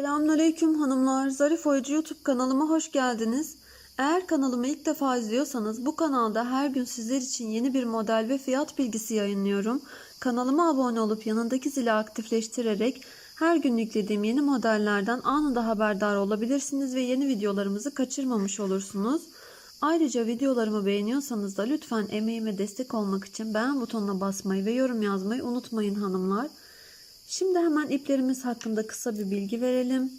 Selamünaleyküm hanımlar. Zarif Oyuncu YouTube kanalıma hoş geldiniz. Eğer kanalımı ilk defa izliyorsanız bu kanalda her gün sizler için yeni bir model ve fiyat bilgisi yayınlıyorum. Kanalıma abone olup yanındaki zili aktifleştirerek her gün yüklediğim yeni modellerden anında haberdar olabilirsiniz ve yeni videolarımızı kaçırmamış olursunuz. Ayrıca videolarımı beğeniyorsanız da lütfen emeğime destek olmak için beğen butonuna basmayı ve yorum yazmayı unutmayın hanımlar. Şimdi hemen iplerimiz hakkında kısa bir bilgi verelim.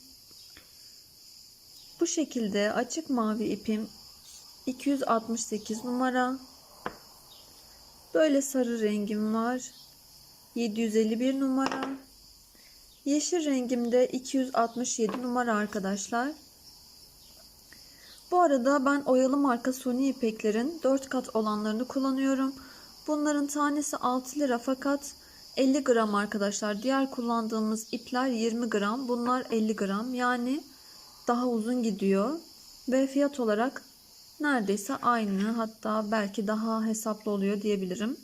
Bu şekilde açık mavi ipim 268 numara. Böyle sarı rengim var. 751 numara. Yeşil rengimde 267 numara arkadaşlar. Bu arada ben oyalı marka Sony ipeklerin 4 kat olanlarını kullanıyorum. Bunların tanesi 6 lira fakat 50 gram arkadaşlar. Diğer kullandığımız ipler 20 gram. Bunlar 50 gram. Yani daha uzun gidiyor. Ve fiyat olarak neredeyse aynı. Hatta belki daha hesaplı oluyor diyebilirim.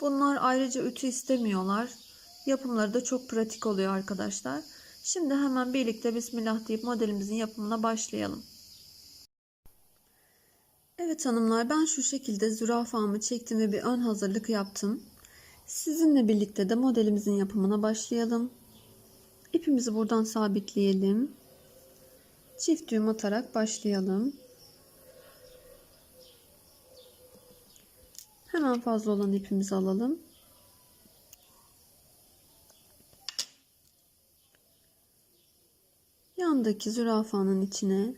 Bunlar ayrıca ütü istemiyorlar. Yapımları da çok pratik oluyor arkadaşlar. Şimdi hemen birlikte Bismillah deyip modelimizin yapımına başlayalım. Evet hanımlar ben şu şekilde zürafamı çektim ve bir ön hazırlık yaptım. Sizinle birlikte de modelimizin yapımına başlayalım. İpimizi buradan sabitleyelim. Çift düğüm atarak başlayalım. Hemen fazla olan ipimizi alalım. Yandaki zürafanın içine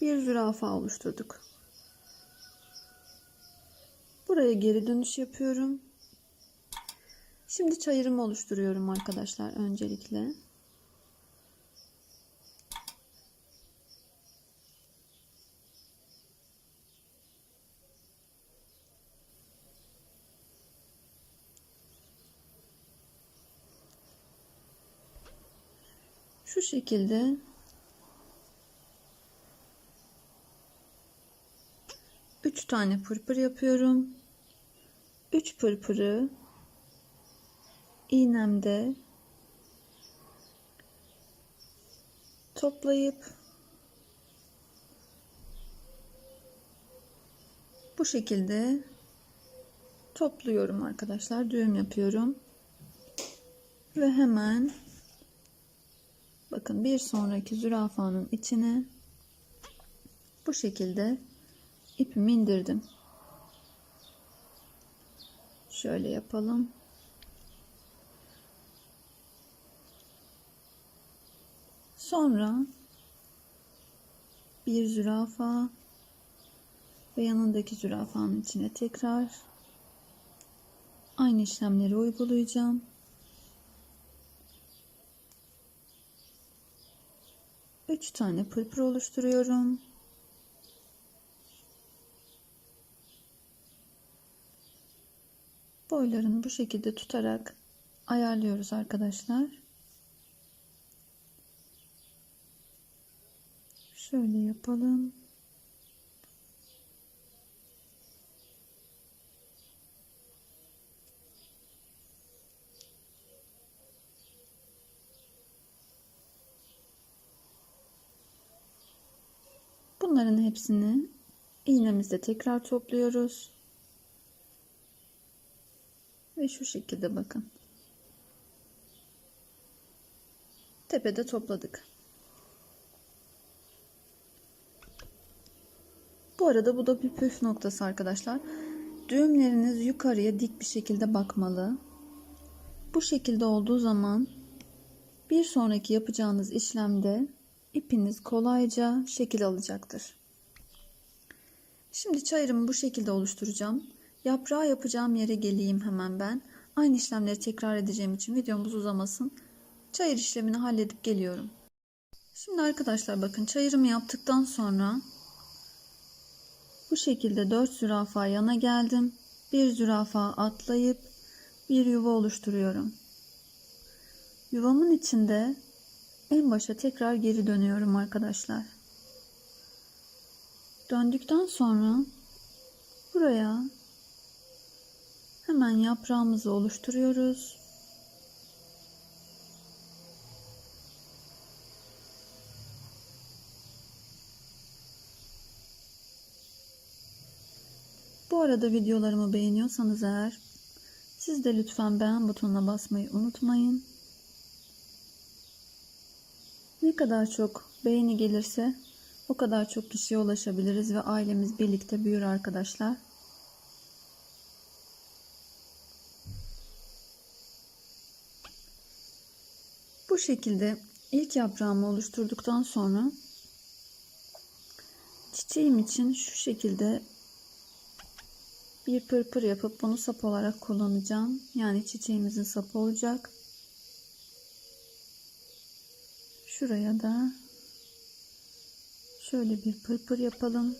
bir zürafa oluşturduk. Buraya geri dönüş yapıyorum. Şimdi çayırımı oluşturuyorum arkadaşlar öncelikle. Şu şekilde üç tane pırpır yapıyorum. 3 pırpırı iğnemde toplayıp bu şekilde topluyorum arkadaşlar. Düğüm yapıyorum. Ve hemen bakın bir sonraki zürafanın içine bu şekilde ipimi indirdim. Şöyle yapalım. Sonra bir zürafa ve yanındaki zürafanın içine tekrar aynı işlemleri uygulayacağım. Üç tane pırpır oluşturuyorum. Boylarını bu şekilde tutarak ayarlıyoruz arkadaşlar. Şöyle yapalım. Bunların hepsini iğnemizde tekrar topluyoruz. Ve şu şekilde bakın. Tepede topladık. Bu arada bu da bir püf noktası arkadaşlar. Düğümleriniz yukarıya dik bir şekilde bakmalı. Bu şekilde olduğu zaman bir sonraki yapacağınız işlemde ipiniz kolayca şekil alacaktır. Şimdi çayırımı bu şekilde oluşturacağım. Yaprağı yapacağım yere geleyim hemen ben. Aynı işlemleri tekrar edeceğim için videomuz uzamasın. Çayır işlemini halledip geliyorum. Şimdi arkadaşlar bakın çayırımı yaptıktan sonra bu şekilde 4 zürafa yana geldim. Bir zürafa atlayıp bir yuva oluşturuyorum. Yuvamın içinde en başa tekrar geri dönüyorum arkadaşlar. Döndükten sonra buraya Hemen yaprağımızı oluşturuyoruz. Bu arada videolarımı beğeniyorsanız eğer siz de lütfen beğen butonuna basmayı unutmayın. Ne kadar çok beğeni gelirse o kadar çok kişiye ulaşabiliriz ve ailemiz birlikte büyür arkadaşlar. Şekilde ilk yaprağımı oluşturduktan sonra çiçeğim için şu şekilde bir pırpır yapıp bunu sap olarak kullanacağım. Yani çiçeğimizin sapı olacak. Şuraya da şöyle bir pırpır yapalım.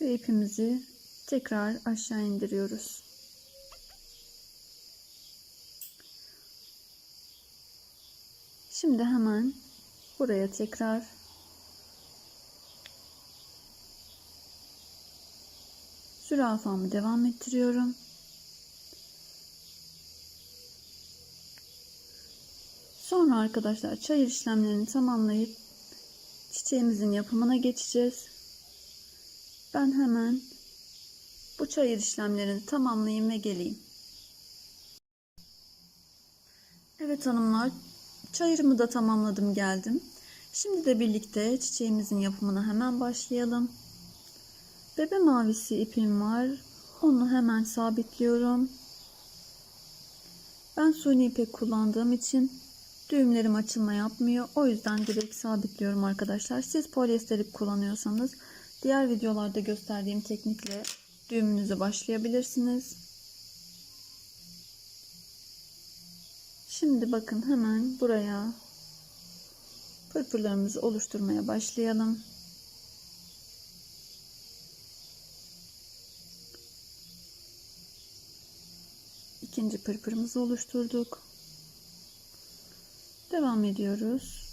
Ve ipimizi tekrar aşağı indiriyoruz. Şimdi hemen buraya tekrar zürafamı devam ettiriyorum. Sonra arkadaşlar çayır işlemlerini tamamlayıp çiçeğimizin yapımına geçeceğiz. Ben hemen bu çayır işlemlerini tamamlayayım ve geleyim. Evet hanımlar, çayırımı da tamamladım geldim. Şimdi de birlikte çiçeğimizin yapımına hemen başlayalım. Bebe mavisi ipim var. Onu hemen sabitliyorum. Ben suni ipek kullandığım için düğümlerim açılma yapmıyor. O yüzden direkt sabitliyorum arkadaşlar. Siz polyester ip kullanıyorsanız diğer videolarda gösterdiğim teknikle düğümünüzü başlayabilirsiniz. Şimdi bakın hemen buraya pırpırlarımızı oluşturmaya başlayalım. İkinci pırpırımızı oluşturduk. Devam ediyoruz.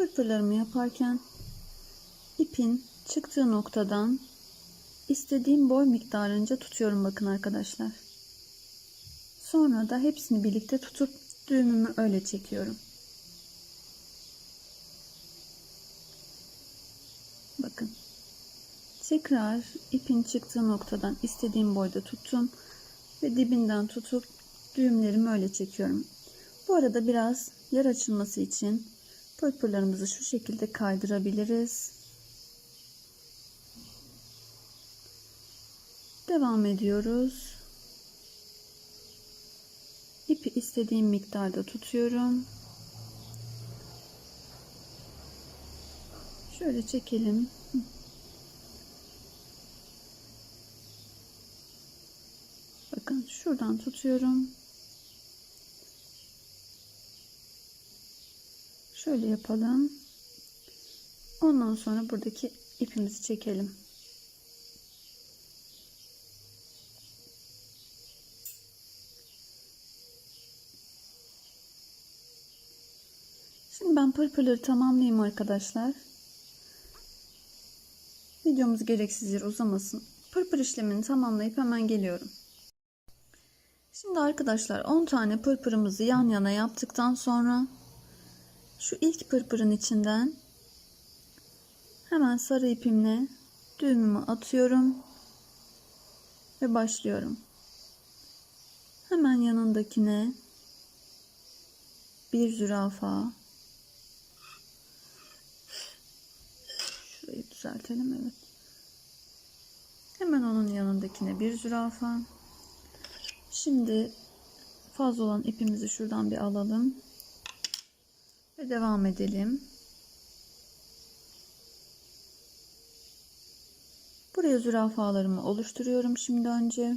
Pırpırlarımı yaparken ipin çıktığı noktadan istediğim boy miktarınca tutuyorum bakın arkadaşlar. Sonra da hepsini birlikte tutup düğümümü öyle çekiyorum. Bakın. Tekrar ipin çıktığı noktadan istediğim boyda tuttum ve dibinden tutup düğümlerimi öyle çekiyorum. Bu arada biraz yer açılması için pırpırlarımızı şu şekilde kaydırabiliriz. Devam ediyoruz. İpi istediğim miktarda tutuyorum. Şöyle çekelim. Bakın şuradan tutuyorum. Şöyle yapalım. Ondan sonra buradaki ipimizi çekelim. Şimdi ben pırpırları tamamlayayım arkadaşlar. Videomuz gereksiz yer uzamasın. Pırpır işlemini tamamlayıp hemen geliyorum. Şimdi arkadaşlar 10 tane pırpırımızı yan yana yaptıktan sonra şu ilk pırpırın içinden hemen sarı ipimle düğümümü atıyorum ve başlıyorum. Hemen yanındakine bir zürafa şurayı düzeltelim evet. Hemen onun yanındakine bir zürafa. Şimdi fazla olan ipimizi şuradan bir alalım. Ve devam edelim. Buraya zürafalarımı oluşturuyorum şimdi önce.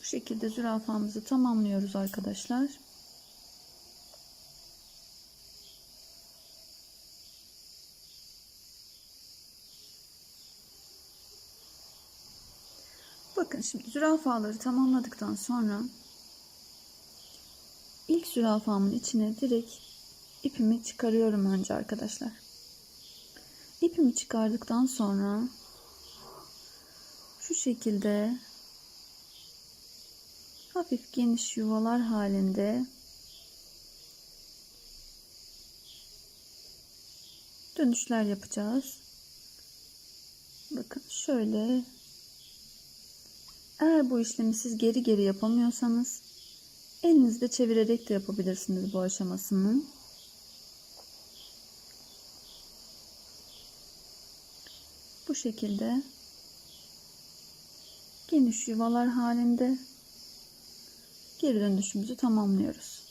Bu şekilde zürafamızı tamamlıyoruz arkadaşlar. Bakın şimdi zürafaları tamamladıktan sonra ilk zürafamın içine direkt ipimi çıkarıyorum önce arkadaşlar. İpimi çıkardıktan sonra şu şekilde hafif geniş yuvalar halinde dönüşler yapacağız. Bakın şöyle eğer bu işlemi siz geri geri yapamıyorsanız elinizde çevirerek de yapabilirsiniz bu aşamasını. Bu şekilde geniş yuvalar halinde geri dönüşümüzü tamamlıyoruz.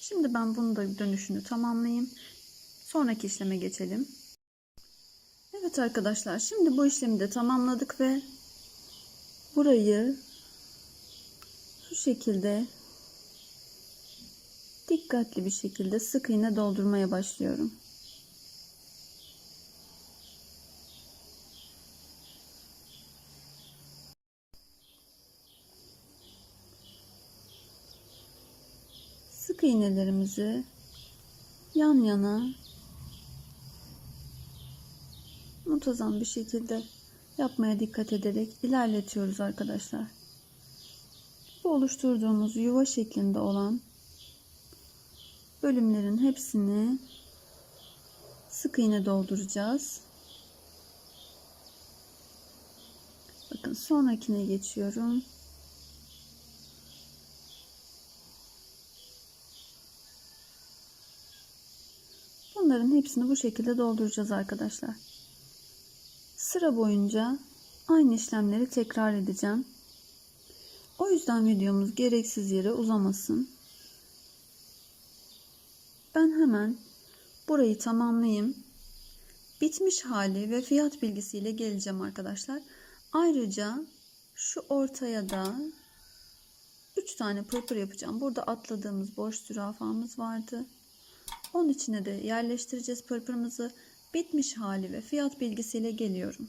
Şimdi ben bunu da dönüşünü tamamlayayım. Sonraki işleme geçelim. Evet arkadaşlar şimdi bu işlemi de tamamladık ve burayı şu şekilde dikkatli bir şekilde sık iğne doldurmaya başlıyorum. Sık iğnelerimizi yan yana muntazam bir şekilde yapmaya dikkat ederek ilerletiyoruz arkadaşlar. Bu oluşturduğumuz yuva şeklinde olan bölümlerin hepsini sık iğne dolduracağız. Bakın sonrakine geçiyorum. Bunların hepsini bu şekilde dolduracağız arkadaşlar. Sıra boyunca aynı işlemleri tekrar edeceğim. O yüzden videomuz gereksiz yere uzamasın. Ben hemen burayı tamamlayayım. Bitmiş hali ve fiyat bilgisiyle geleceğim arkadaşlar. Ayrıca şu ortaya da 3 tane pırpır yapacağım. Burada atladığımız boş zürafamız vardı. Onun içine de yerleştireceğiz pırpırımızı. Bitmiş hali ve fiyat bilgisiyle geliyorum.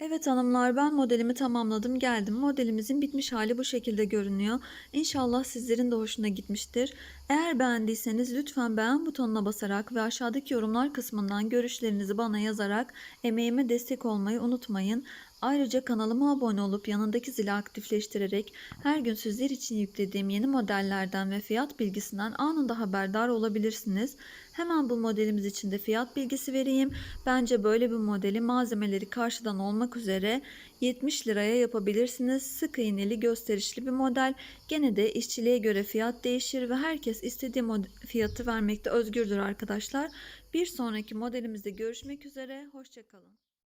Evet hanımlar ben modelimi tamamladım geldim. Modelimizin bitmiş hali bu şekilde görünüyor. İnşallah sizlerin de hoşuna gitmiştir. Eğer beğendiyseniz lütfen beğen butonuna basarak ve aşağıdaki yorumlar kısmından görüşlerinizi bana yazarak emeğime destek olmayı unutmayın. Ayrıca kanalıma abone olup yanındaki zili aktifleştirerek her gün sizler için yüklediğim yeni modellerden ve fiyat bilgisinden anında haberdar olabilirsiniz. Hemen bu modelimiz için de fiyat bilgisi vereyim. Bence böyle bir modeli malzemeleri karşıdan olmak üzere 70 liraya yapabilirsiniz. Sık iğneli gösterişli bir model. Gene de işçiliğe göre fiyat değişir ve herkes istediği fiyatı vermekte özgürdür arkadaşlar. Bir sonraki modelimizde görüşmek üzere. Hoşçakalın.